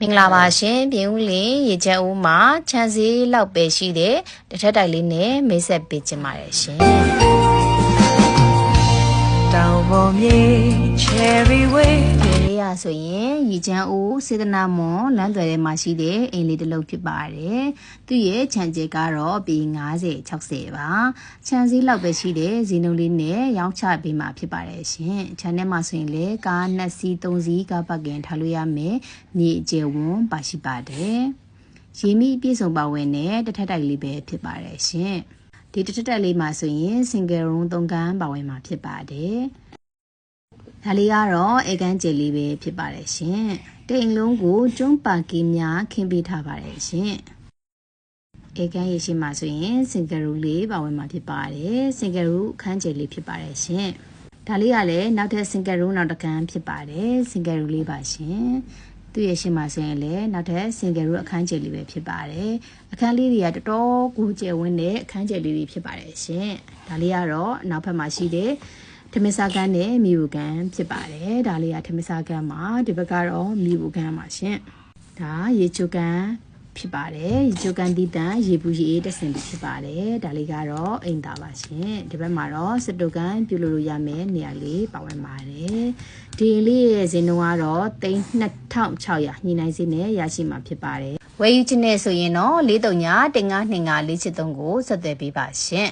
မင်္ဂလာပါရှင်ပြင်ဦးလင်းရေချမ်းဦးမှာခြံစည်းလောက်ပဲရှိတဲ့တစ်ထက်တိုက်လေးနဲ့မိတ်ဆက်ပေးခြင်းပါတယ်ရှင်တောင်ပေါ်မြေ cherry way ဒီလေးရဆိုရင်ရေချမ်းဦးစေတနာမွန်လမ်းသွယ်ထဲမှာရှိတဲ့အိမ်လေးတစ်လုံးဖြစ်ပါတယ်သူ့ရဲ့ခြံကျဲကတော့ပေ90 60ပါခြံစည်းလောက်ပဲရှိတဲ့ဇီနုံလေးနဲ့ရောင်းချပေးမှာဖြစ်ပါတယ်ရှင်ခြံထဲမှာဆိုရင်လေကားနှစ်စီးသုံးစီးကားပတ်ကင်ထားလို့ရမယ်မြေအကျယ်ဝန်းပါရှိပါတယ်ရေမိပြည့်စုံပါဝင်တဲ့တစ်ထက်တိုက်လေးပဲဖြစ်ပါတယ်ရှင်ဒီတစ်ထက်တိုက်လေးမှာဆိုရင် single room 3ခန်းပါဝင်မှာဖြစ်ပါတယ် ဒါလေးကတော့အေကန်းကျယ်လေးပဲဖြစ်ပါတယ်ရှင်တိမ်လုံးကိုကျွန်းပါကီများခင်းပေးထားပါတယ်ရှင်အေကန်းရေရှိမှာဆိုရင် single room လေးပါဝင်မှာဖြစ်ပါတယ် single room အခန်းကျယ်လေးဖြစ်ပါတယ်ရှင်ဒါလေးကလည်းနောက်ထပ် single room နောက်တစ်ခန်းဖြစ်ပါတယ် single room လေးပါရှင်သူ့ရဲ့ရှိမှာဆိုရင်လည်းနောက်ထပ် single room အခန်းကျယ်လေးပဲဖြစ်ပါတယ်အခန်းလေးတွေကတော်တော်ကိုကျယ်ဝန်းတဲ့အခန်းကျယ်လေးတွေဖြစ်ပါတယ်ရှင်ဒါလေးကတော့နောက်ဘက်မှာရှိတဲ့ ထမင်းစားကန်းနဲ့မိဘူကန်ဖြစ်ပါတယ်ဒါလေးကထမင်းစားကန်းမှာဒီဘက်ကတော့မိဘူကန်ပါရှင်ဒါရေချိုကန်ဖြစ်ပါတယ်ရေချိုကန်တီးတန်ရေဘူးရေတက်စင်ပြီးဖြစ်ပါတယ်ဒါလေးကတော့အိမ်သားပါရှင်ဒီဘက်မှာတော့စတုကန်ပြုတ်လို့ရမယ်နေရာလေးပါဝင်ပါတယ်ဒီလေးရဲ့ဇင်းနှုန်းကတော့3600ညှိနှိုင်းစင်းနဲ့ရရှိမှာဖြစ်ပါတယ်ဝယ်ယူခြင်းနဲ့ဆိုရင်တော့439 1925 473ကိုဆက်သွယ်ပေးပါရှင်